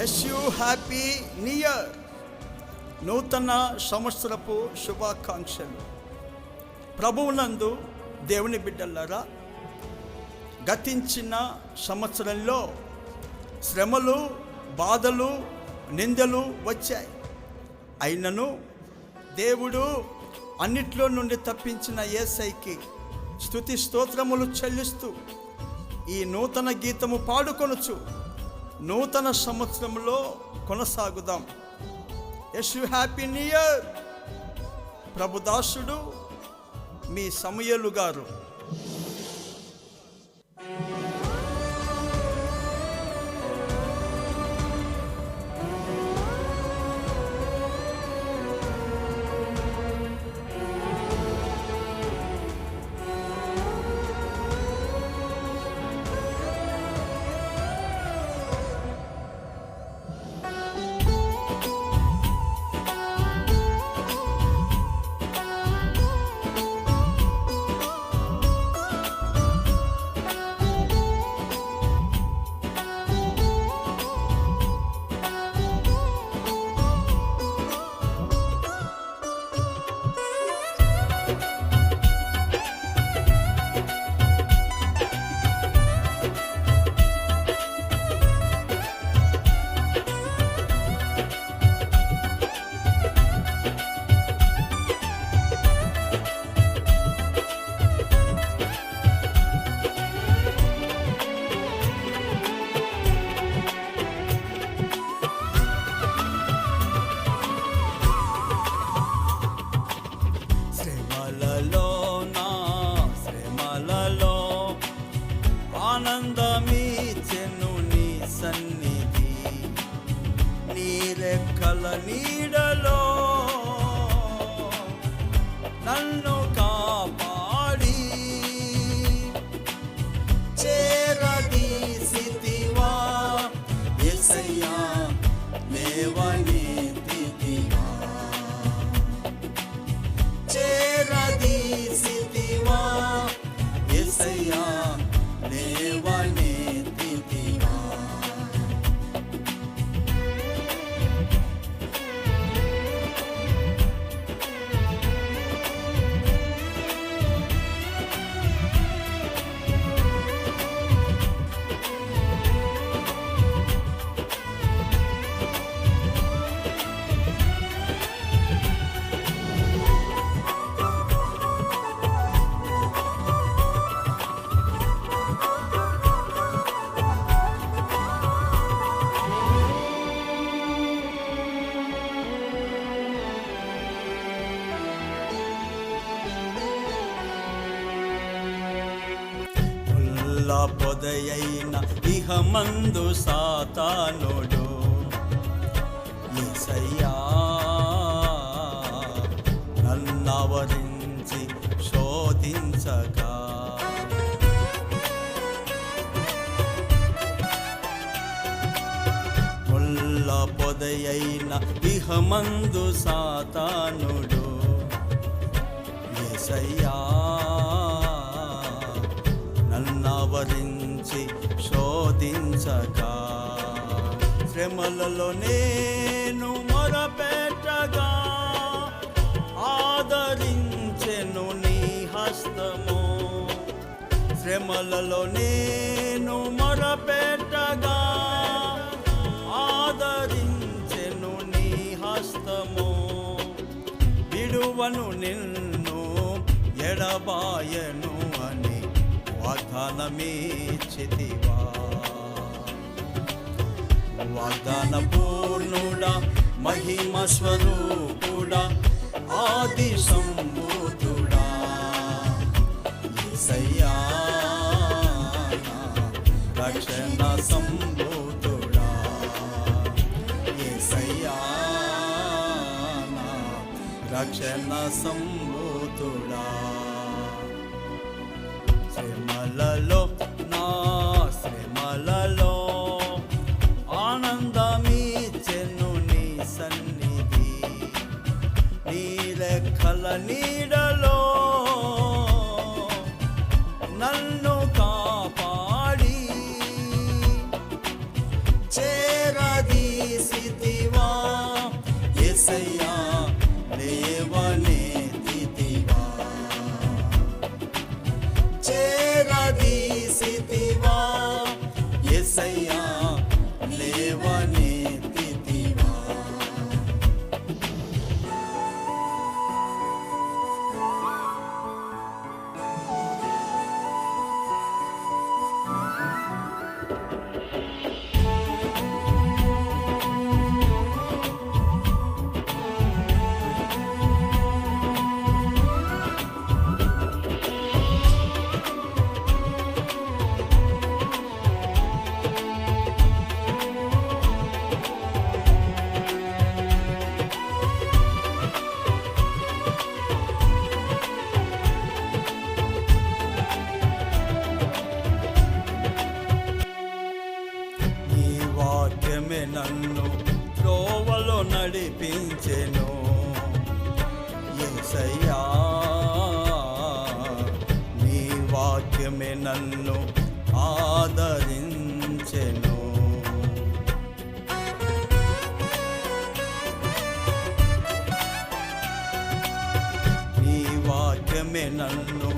Hess you happy near నూతన సంవత్సరపు శుభాకాంక్షలు. ప్రభువునందు దేవుని బిడ్డలారా గతించిన సంవత్సరంలో శ్రమలు బాధలు నిందలు వచ్చాయి. అయినను దేవుడు అన్నిట్లో నుండి తప్పించిన ఏసైకి స్థుతి స్తోత్రములు చెల్లిస్తూ ఈ నూతన గీతము పాడుకొనుచు నూతన సంవత్సరంలో కొనసాగుదాం. యశ్ హ్యాపీ న్యూ ఇయర్ ప్రభుదాసుడు మీ సమయలు గారు. లేవనెత్తితివా చేరదీసితివా ఎసయ్యా లేవనెత్తితివా ఇహమందు సాతానుడు? ఏసయ్యా నన్నవరించి శోధించగా ముల్ల పొదయైన ఇహమందు సాతానుడు? ఏసయ్యా నన్నవరించి శోధించగా శ్రమలలో నేను మొరపెట్టగా. ఆదరించెను నీ హస్తము. శ్రమలలో నేను మొరపెట్టగా. ఆదరించెను నీ హస్తము. విడువను నిన్ను ఎడబాయను. అని వాగ్దానమీచితివా వాగ్దాన పూర్ణుడా మహిమ స్వరూపుడా ఆది సంభూతుడా యేసయ్యా రక్షణ సంభూతుడా యేసయ్యా నా రక్షణ సంభూతుడా రెక్కల నన్ను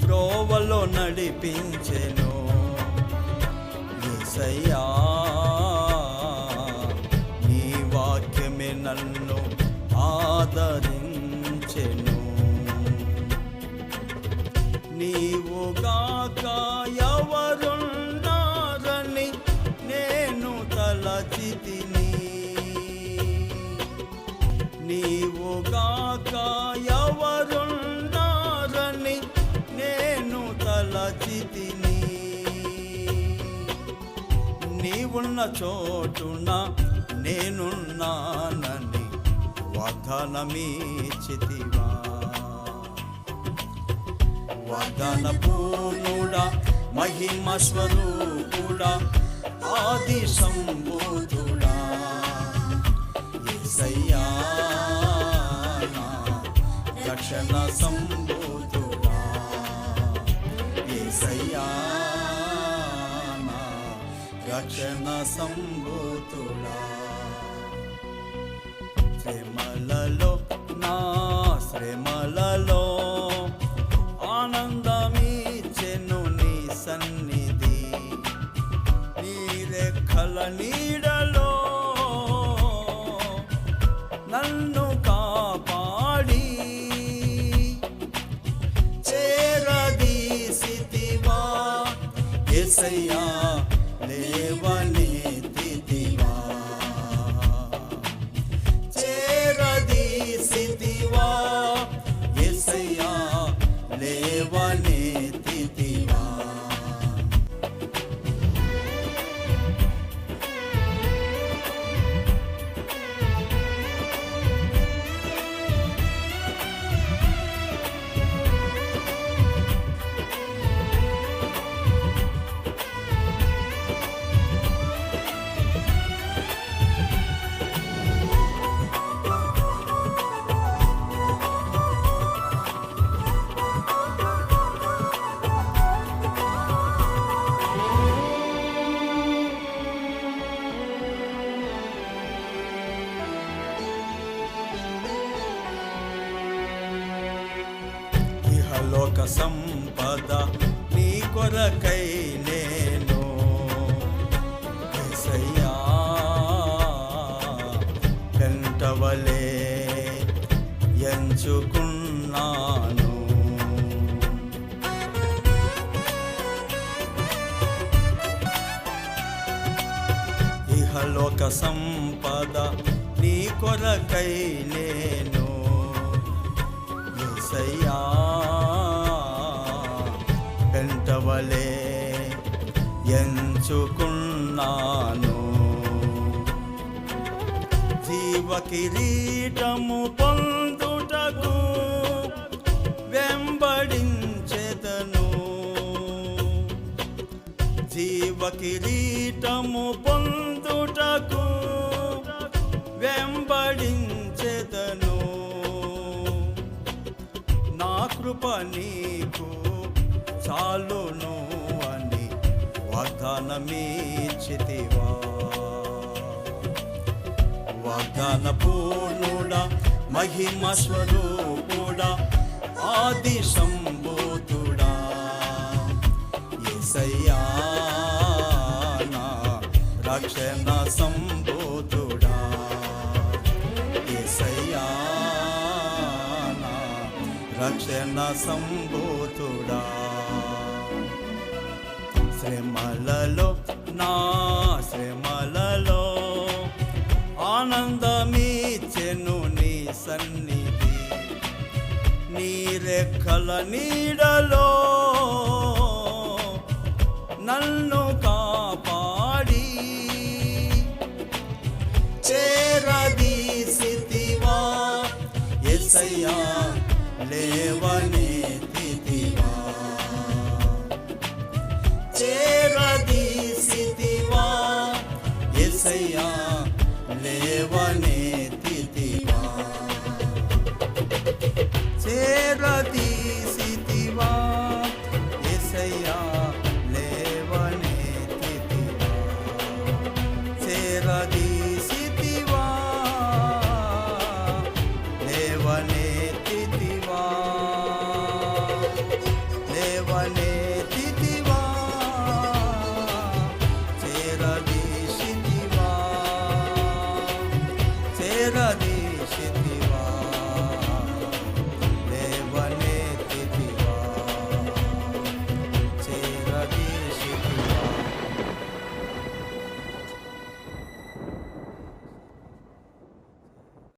త్రోవలో నడిపించెను. యేసయ్యా నీ వాక్యమే నన్ను ఆదరించెను. నీవుగాక ఎవరు ఉన్న చోటున నేనున్నానని వాగ్దానమీచితివా వాగ్దాన పూర్ణుడా మహిమ స్వరూపుడా ఆది సంబోధుడా యేసయ్యా రక్షణ సంబోధుడా. రక్షణ సంబోధుడా శ్రమలలో నా శ్రమలలో ఆనందమీచెను నీ సన్నిధి. నీ రెక్కల నీడలో నన్ను కాపాడి. చేరదీసితివా ఎసయ్యా లోక సంపద నీ కొరకై నేను యేసయ్యా పెంటవలే ఎంచుకున్నాను. లోక సంపద నీ కొరకై నేను యేసయ్యా వలే ఎంచుకున్నాను జీవ కిరీటము పొందుటకు వెంబడించెదను జీవ కిరీటము పొందుటకు వెంబడించెదను నా కృప నీకు చాలును అని వాగ్దానమీచితివా వాగ్దాన పూర్ణుడ మహిమ స్వరూపుడ ఆది సంబోతుడా యేసయ్యా రక్షణ సంబోతుడా యేసయ్యా రక్షణ సంబోతుడా శ్రమలలో నా శ్రమలలో ఆనందమీచెను నీ సన్నిధి. నీ రెక్కల నీడలో నన్ను కాపాడి. చేరదీసితివా ఎసయ్యా లేవని